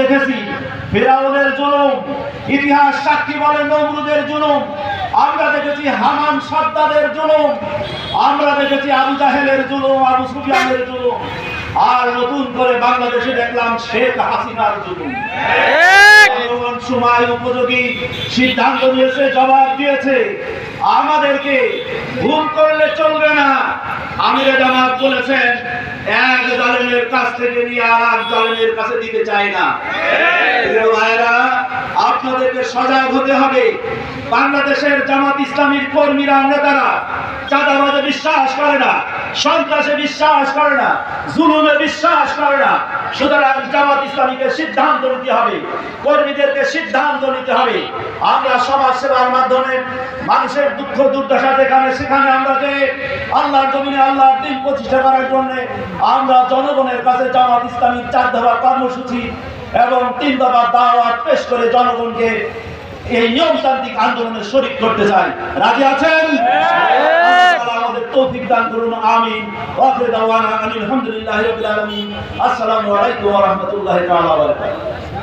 দেখেছি। ফেরাউনের জুলুম ইতিহাস সাক্ষী বলে নমরুদের জুলুম। আমরা দেখেছি হামান সাদ্দাদের জুলুম। আমরা দেখেছি আবু জাহেলের জুলুম আবু সুফিয়ানের জুলুম। আর নতুন করে বাংলাদেশে দেখলাম শেখ হাসিনার জুলুম। সময় উপযোগী সিদ্ধান্ত নিয়েছে জবাব দিয়েছে। আমাদেরকে ভুল করলে চলবে না। আমিরে জামাত বলেছেন কাছ থেকে নিয়ে আর আর কাছে দিতে চায় না। ভাইরা আপনাদেরকে সজাগ হতে হবে। বাংলাদেশের জামাত ইসলামীর কর্মীরা, নেতারা, চাঁদাবাজে বিশ্বাস করে না, সন্ত্রাসে বিশ্বাস করে না, জুলুমে বিশ্বাস করে না সুতরাং জামাত ইসলামীকে সিদ্ধান্ত নিতে হবে, কর্মীদেরকে সিদ্ধান্ত নিতে হবে। আমরা সমাজ সেবার মাধ্যমে মানুষের দুঃখ, দুর্দশা যেখানে, সেখানে আমরা যে আল্লাহর জমিনে আল্লাহর দিন প্রতিষ্ঠা করার আমরা জনগণের কাছে জামাত ইসলামীর চার দফা কর্মসূচি এবং তিন দফা দাওয়াত পেশ করে জনগণকে এই নিয়মতান্ত্রিক আন্দোলনে শরিক করতে চাই। রাজি আছেন? আমাদের তৌফিক দান করুন আমিন ওয়াখির দাওয়ানা আনিল হামদুলিল্লাহি রাব্বিল আলামিন আসসালামু আলাইকুম ওয়া রাহমাতুল্লাহি তাআলা ওয়া বারাকাতুহু